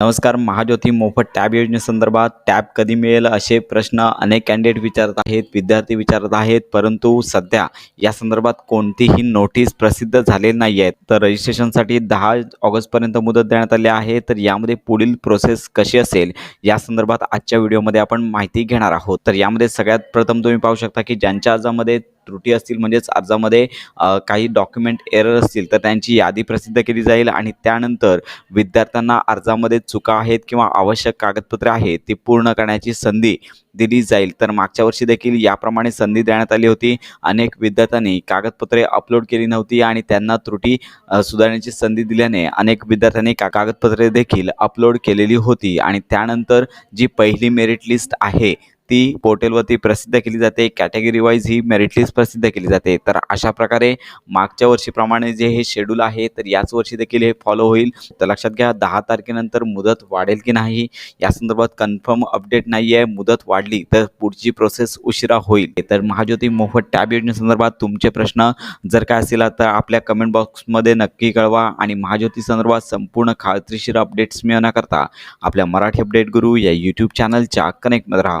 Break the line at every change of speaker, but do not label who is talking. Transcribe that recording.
नमस्कार महाज्योती मोफत टॅब योजनेसंदर्भात टॅब कधी मिळेल असे प्रश्न अनेक कॅन्डिडेट विचारत आहेत विद्यार्थी विचारत आहेत परंतु सध्या या संदर्भात कोणतीही नोटीस प्रसिद्ध झालेली नाही आहे. तर रजिस्ट्रेशनसाठी दहा ऑगस्टपर्यंत मुदत देण्यात आली आहे. तर यामध्ये पुढील प्रोसेस कशी असेल या संदर्भात आजच्या व्हिडिओमध्ये आपण माहिती घेणार आहोत. तर यामध्ये सगळ्यात प्रथम तुम्ही पाहू शकता की ज्यांच्या अर्जामध्ये त्रुटी असतील म्हणजेच अर्जामध्ये काही डॉक्युमेंट एरर असतील तर त्यांची यादी प्रसिद्ध केली जाईल आणि त्यानंतर विद्यार्थ्यांना अर्जामध्ये चुका आहेत किंवा आवश्यक कागदपत्रे आहेत ती पूर्ण करण्याची संधी दिली जाईल. तर मागच्या वर्षी देखील याप्रमाणे संधी देण्यात आली होती. अनेक विद्यार्थ्यांनी कागदपत्रे अपलोड केली नव्हती आणि त्यांना त्रुटी सुधारण्याची संधी दिल्याने अनेक विद्यार्थ्यांनी का कागदपत्रे देखील अपलोड केलेली होती. आणि त्यानंतर जी पहिली मेरिट लिस्ट आहे ती पोर्टलवरती प्रसिद्ध केली जाते. कॅटेगरी वाईज ही मेरिट लिस्ट प्रसिद्ध केली जाते. तर अशा प्रकारे मागच्या वर्षीप्रमाणे जे हे शेड्यूल आहे तर याच वर्षी देखील हे फॉलो होईल. तर लक्षात घ्या दहा तारखेनंतर मुदत वाढेल की नाही? या संदर्भात कन्फर्म अपडेट नाही आहे. मुदत वाढली तर पुढची प्रोसेस उशिरा होईल. तर महाज्योती मोफत टॅब योजनेसंदर्भात तुमचे प्रश्न. जर काय असतील तर आपल्या कमेंट बॉक्समध्ये नक्की कळवा आणि महाज्योती संदर्भात संपूर्ण खात्रीशीर अपडेट्स मिळवण्याकरता आपल्या मराठी अपडेट गुरु या यूट्यूब चॅनलच्या कनेक्टमध्ये राहा.